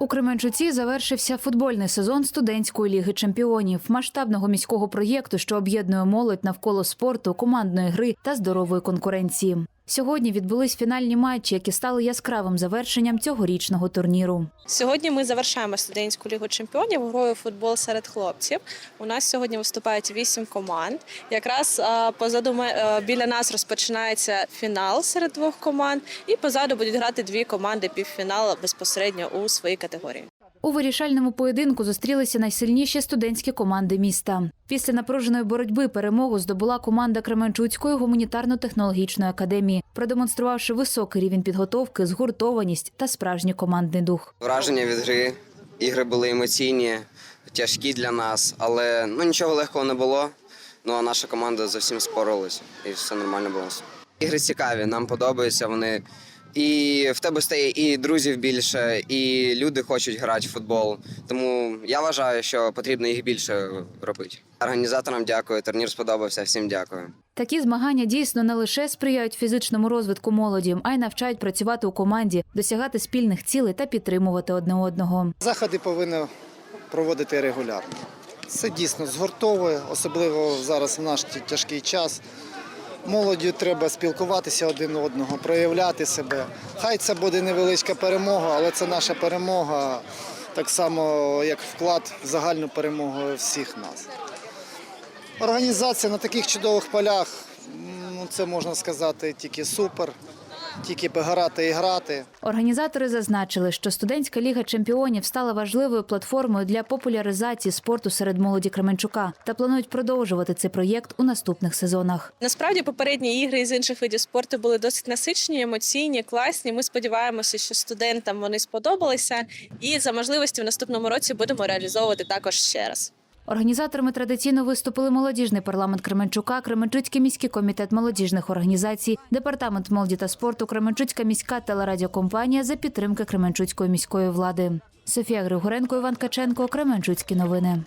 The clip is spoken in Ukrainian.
У Кременчуці завершився футбольний сезон студентської ліги чемпіонів, масштабного міського проєкту, що об'єднує молодь навколо спорту, командної гри та здорової конкуренції. Сьогодні відбулись фінальні матчі, які стали яскравим завершенням цьогорічного турніру. Сьогодні ми завершаємо студентську лігу чемпіонів грою футбол серед хлопців. У нас сьогодні виступають вісім команд. Якраз позаду е, біля нас розпочинається фінал серед двох команд, і позаду будуть грати дві команди півфіналу безпосередньо у своїй категорії. У вирішальному поєдинку зустрілися найсильніші студентські команди міста. Після напруженої боротьби перемогу здобула команда Кременчуцької гуманітарно-технологічної академії, продемонструвавши високий рівень підготовки, згуртованість та справжній командний дух. Враження від гри. Ігри були емоційні, тяжкі для нас, але ну, нічого легкого не було. Ну а наша команда за всім і все нормально було. Ігри цікаві, нам подобаються вони. І в тебе стає і друзів більше, і люди хочуть грати в футбол. Тому я вважаю, що потрібно їх більше робити. Організаторам дякую, турнір сподобався. Всім дякую. Такі змагання дійсно не лише сприяють фізичному розвитку молоді, а й навчають працювати у команді, досягати спільних цілей та підтримувати одне одного. Заходи повинні проводити регулярно. Це дійсно згуртовує, особливо зараз в наш тяжкий час. Молоддю треба спілкуватися один одного, проявляти себе. Хай це буде невеличка перемога, але це наша перемога, так само як вклад в загальну перемогу всіх нас. Організація на таких чудових полях, ну це можна сказати тільки супер, тільки грати і грати. Організатори зазначили, що студентська ліга чемпіонів стала важливою платформою для популяризації спорту серед молоді Кременчука та планують продовжувати цей проєкт у наступних сезонах. Насправді попередні ігри із інших видів спорту були досить насичені, емоційні, класні. Ми сподіваємося, що студентам вони сподобалися, і за можливості в наступному році будемо реалізовувати також ще раз. Організаторами традиційно виступили молодіжний парламент Кременчука, Кременчуцький міський комітет молодіжних організацій, департамент молоді та спорту, Кременчуцька міська телерадіокомпанія за підтримки Кременчуцької міської влади. Софія Григоренко, Іван Каченко, Кременчуцькі новини.